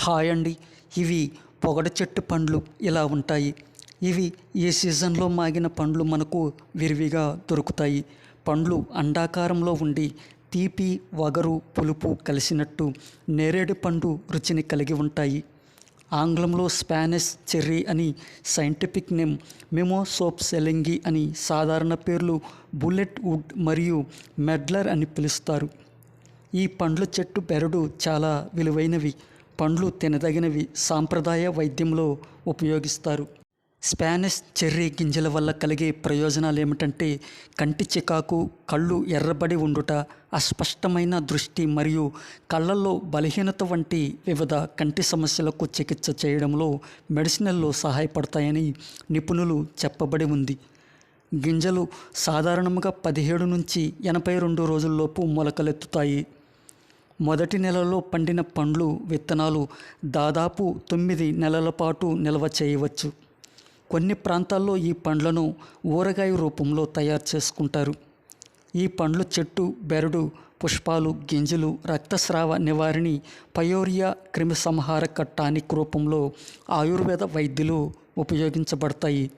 Hi అండి ఇవి పొగడ చెట్టు పండ్లు ఇలా ఉంటాయి. ఇవి ఏ సీజన్లో మాగిన పండ్లు మనకు విరివిగా దొరుకుతాయి. పండ్లు అండాకారంలో ఉండి తీపి వగరు పులుపు కలిసినట్టు నేరేడు పండు రుచిని కలిగి ఉంటాయి. ఆంగ్లంలో స్పానిష్ చెర్రీ అని సైంటిఫిక్ నేమ్ మెమోసోప్ సెలెంగి అని సాధారణ పేర్లు బుల్లెట్ వుడ్ మరియు మెడ్లర్ అని పిలుస్తారు. ఈ పండ్ల చెట్టు బెరడు చాలా విలువైనవి. పండ్లు తినదగినవి సాంప్రదాయ వైద్యంలో ఉపయోగిస్తారు. స్పానిష్ చెర్రీ గింజల వల్ల కలిగే ప్రయోజనాలు ఏమిటంటే కంటి చికాకు కళ్ళు ఎర్రబడి ఉండుట అస్పష్టమైన దృష్టి మరియు కళ్ళల్లో బలహీనత వంటి వివిధ కంటి సమస్యలకు చికిత్స చేయడంలో మెడిసినల్లో సహాయపడతాయని నిపుణులు చెప్పబడి ఉంది. గింజలు సాధారణంగా పదిహేడు నుంచి ఎనభై రెండు రోజుల్లోపు మొలకలెత్తుతాయి. మొదటి నెలలో పండిన పండ్లు విత్తనాలు దాదాపు తొమ్మిది నెలల పాటు నిల్వ చేయవచ్చు. కొన్ని ప్రాంతాల్లో ఈ పండ్లను ఊరగాయ రూపంలో తయారు చేసుకుంటారు. ఈ పండ్లు చెట్టు బెరడు పుష్పాలు గింజలు రక్తస్రావ నివారిణి పయోరియా క్రిమిసంహారక టానిక్ రూపంలో ఆయుర్వేద వైద్యులు ఉపయోగించబడతాయి.